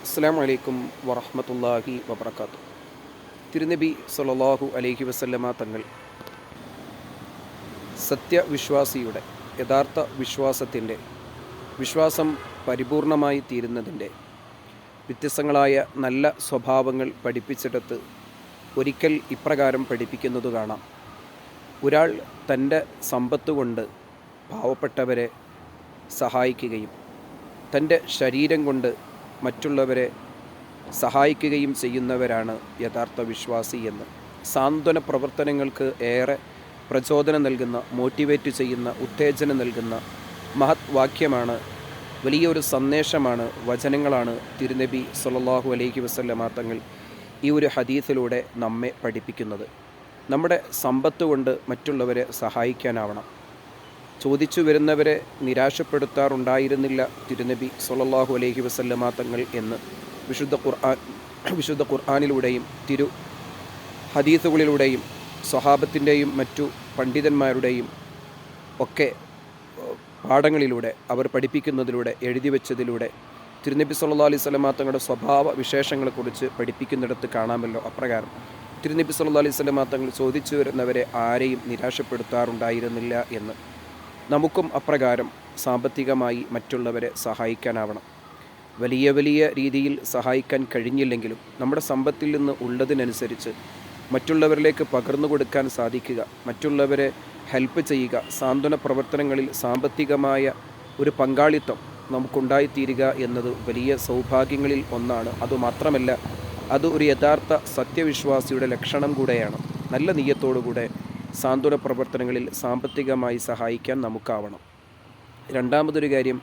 അസ്സാം വലൈക്കും വറഹമത്തല്ലാഹി വബർക്കാത്തു തിരുനബി സൊല്ലാഹു അലൈഹി വസല്ലമ തങ്ങൾ സത്യവിശ്വാസിയുടെ യഥാർത്ഥ വിശ്വാസത്തിന്റെ വിശ്വാസം പരിപൂർണമായി തീരുന്നതിന്റെ വ്യത്യസ്തങ്ങളായ നല്ല സ്വഭാവങ്ങൾ പഠിപ്പിച്ചെടുത്ത് ഒരിക്കൽ ഇപ്രകാരം പഠിപ്പിക്കുന്നത് കാണാം. ഒരാൾ തന്റെ സമ്പത്ത് കൊണ്ട് പാവപ്പെട്ടവരെ സഹായിക്കുകയും തന്റെ ശരീരം കൊണ്ട് മറ്റുള്ളവരെ സഹായിക്കുകയും ചെയ്യുന്നവരാണ് യഥാർത്ഥ വിശ്വാസി എന്ന്. സാന്ത്വന പ്രവർത്തനങ്ങൾക്ക് ഏറെ പ്രചോദനം നൽകുന്ന മോട്ടിവേറ്റ് ചെയ്യുന്ന ഉത്തേജനം നൽകുന്ന മഹത് വാക്യമാണ് വലിയൊരു സന്ദേശമാണ് വചനങ്ങളാണ് തിരുനബി സല്ലല്ലാഹു അലൈഹി വസല്ലമ തങ്ങൾ ഈ ഒരു ഹദീസിലൂടെ നമ്മെ പഠിപ്പിക്കുന്നത്. നമ്മുടെ സമ്പത്ത് കൊണ്ട് മറ്റുള്ളവരെ സഹായിക്കാനാവണം. ചോദിച്ചു വരുന്നവരെ നിരാശപ്പെടുത്താറുണ്ടായിരുന്നില്ല തിരുനബി സൊല്ലാഹു അലഹി വസല്ലമ തങ്ങൾ എന്ന്. വിശുദ്ധ ഖുർആൻ വിശുദ്ധ ഖുർആാനിലൂടെയും തിരു ഹദീസുകളിലൂടെയും സ്വഹാബത്തിന്റെയും മറ്റു പണ്ഡിതന്മാരുടെയും ഒക്കെ പാഠങ്ങളിലൂടെ അവർ പഠിപ്പിക്കുന്നതിലൂടെ എഴുതി വെച്ചതിലൂടെ തിരുനബി സല്ലാ അലൈഹി വസല്ലമ തങ്ങളുടെ സ്വഭാവ വിശേഷങ്ങളെക്കുറിച്ച് പഠിപ്പിക്കുന്നിടത്ത് കാണാമല്ലോ അപ്രകാരം. തിരുനബി സല്ലാ അലൈഹി വസല്ലമ തങ്ങൾ ചോദിച്ചു വരുന്നവരെ ആരെയും നിരാശപ്പെടുത്താറുണ്ടായിരുന്നില്ല എന്ന്. നമുക്കും അപ്രകാരം സാമ്പത്തികമായി മറ്റുള്ളവരെ സഹായിക്കാനാവണം. വലിയ വലിയ രീതിയിൽ സഹായിക്കാൻ കഴിഞ്ഞില്ലെങ്കിലും നമ്മുടെ സമ്പത്തിൽ നിന്ന് ഉള്ളതിനനുസരിച്ച് മറ്റുള്ളവരിലേക്ക് പകർന്നു കൊടുക്കാൻ സാധിക്കുക മറ്റുള്ളവരെ ഹെൽപ്പ് ചെയ്യുക സാന്ത്വന പ്രവർത്തനങ്ങളിൽ സാമ്പത്തികമായ ഒരു പങ്കാളിത്തം നമുക്കുണ്ടായിത്തീരുക എന്നത് വലിയ സൗഭാഗ്യങ്ങളിൽ ഒന്നാണ്. അതുമാത്രമല്ല അത് ഒരു യഥാർത്ഥ സത്യവിശ്വാസിയുടെ ലക്ഷണം കൂടെയാണ്. നല്ല നീയത്തോടുകൂടെ സാന്ത്വന പ്രവർത്തനങ്ങളിൽ സാമ്പത്തികമായി സഹായിക്കാൻ നമുക്കാവണം. രണ്ടാമതൊരു കാര്യം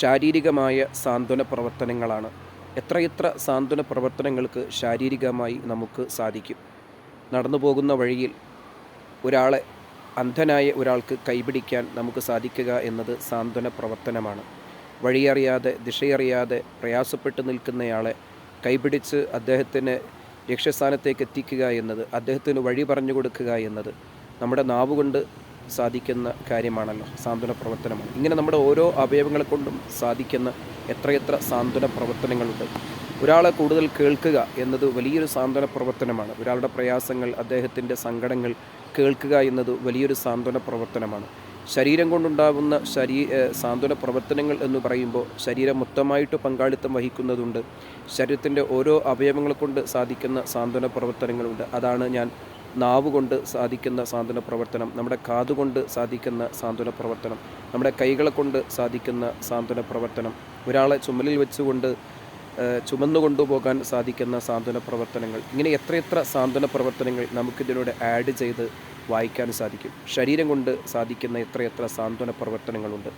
ശാരീരികമായ സാന്ത്വന പ്രവർത്തനങ്ങളാണ്. എത്രയെത്ര സാന്ത്വന പ്രവർത്തനങ്ങൾക്ക് ശാരീരികമായി നമുക്ക് സാധിക്കും. നടന്നു പോകുന്ന വഴിയിൽ ഒരാളെ അന്ധനായ ഒരാൾക്ക് കൈപിടിക്കാൻ നമുക്ക് സാധിക്കുക എന്നത് സാന്ത്വന പ്രവർത്തനമാണ്. വഴിയറിയാതെ ദിശയറിയാതെ പ്രയാസപ്പെട്ട് നിൽക്കുന്നയാളെ കൈപിടിച്ച് അദ്ദേഹത്തിന് ലക്ഷ്യസ്ഥാനത്തേക്ക് എത്തിക്കുക എന്നത് അദ്ദേഹത്തിന് വഴി പറഞ്ഞു കൊടുക്കുക എന്നത് നമ്മുടെ നാവുകൊണ്ട് സാധിക്കുന്ന കാര്യമാണല്ലോ സാന്ത്വന പ്രവർത്തനമാണ്. ഇങ്ങനെ നമ്മുടെ ഓരോ അവയവങ്ങളെ കൊണ്ടും സാധിക്കുന്ന എത്രയെത്ര സാന്ത്വന പ്രവർത്തനങ്ങളുണ്ട്. ഒരാളെ കൂടുതൽ കേൾക്കുക എന്നത് വലിയൊരു സാന്ത്വന പ്രവർത്തനമാണ്. ഒരാളുടെ പ്രയാസങ്ങൾ അദ്ദേഹത്തിന്റെ സങ്കടങ്ങൾ കേൾക്കുക എന്നത് വലിയൊരു സാന്ത്വന പ്രവർത്തനമാണ്. ശരീരം കൊണ്ടുണ്ടാകുന്ന ശരീ സാന്ത്വന പ്രവർത്തനങ്ങൾ എന്ന് പറയുമ്പോൾ ശരീരം മൊത്തമായിട്ട് പങ്കാളിത്തം വഹിക്കുന്നതുണ്ട്. ശരീരത്തിന്റെ ഓരോ അവയവങ്ങളെ കൊണ്ട് സാധിക്കുന്ന സാന്ത്വന പ്രവർത്തനങ്ങളുണ്ട്. അതാണ് ഞാൻ നാവ് കൊണ്ട് സാധിക്കുന്ന സാന്ത്വന പ്രവർത്തനം നമ്മുടെ കാതുകൊണ്ട് സാധിക്കുന്ന സാന്ത്വന പ്രവർത്തനം നമ്മുടെ കൈകളെ കൊണ്ട് സാധിക്കുന്ന സാന്ത്വന പ്രവർത്തനം ഒരാളെ ചുമലിൽ വെച്ചുകൊണ്ട് ചുമന്നുകൊണ്ടു പോകാൻ സാധിക്കുന്ന സാന്ത്വന പ്രവർത്തനങ്ങൾ. ഇങ്ങനെ എത്രയെത്ര സാന്ത്വന പ്രവർത്തനങ്ങൾ നമുക്കിതിലൂടെ ആഡ് ചെയ്ത് വായിക്കാൻ സാധിക്കും. ശരീരം കൊണ്ട് സാധിക്കുന്ന എത്രയെത്ര സാന്ത്വന പ്രവർത്തനങ്ങളുണ്ട്.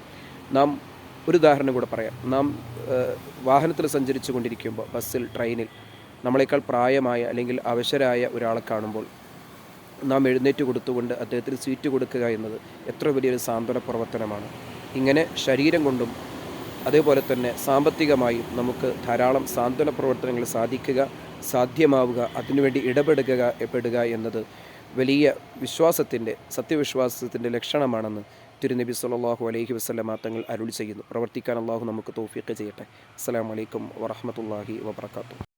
നാം ഒരു ഉദാഹരണം കൂടെ പറയാം. നാം വാഹനത്തിൽ സഞ്ചരിച്ചു കൊണ്ടിരിക്കുമ്പോൾ ബസ്സിൽ ട്രെയിനിൽ നമ്മളെക്കാൾ പ്രായമായ അല്ലെങ്കിൽ അവശരായ ഒരാളെ കാണുമ്പോൾ നാം എഴുന്നേറ്റ് കൊടുത്തുകൊണ്ട് അദ്ദേഹത്തിന് സീറ്റ് കൊടുക്കുക എന്നത് എത്ര വലിയൊരു സാന്ത്വന പ്രവർത്തനമാണ്. ഇങ്ങനെ ശരീരം കൊണ്ടും അതേപോലെ തന്നെ സാമ്പത്തികമായും നമുക്ക് ധാരാളം സാന്ത്വന പ്രവർത്തനങ്ങൾ സാധിക്കുക സാധ്യമാവുക അതിനുവേണ്ടി ഇടപെടുക പെടുക എന്നത് വലിയ വിശ്വാസത്തിന്റെ സത്യവിശ്വാസത്തിന്റെ ലക്ഷണമാണെന്ന് തിരുനബി സല്ലാഹു അലൈഹി വസല്ലമ തങ്ങൾ അരുളി ചെയ്യുന്നു. പ്രവർത്തിക്കാൻ അള്ളാഹു നമുക്ക് തോഫിയൊക്കെ ചെയ്യട്ടെ. അസ്സാം വലൈക്കും വറഹ്മത്തുള്ളാഹി വബർക്കാത്തു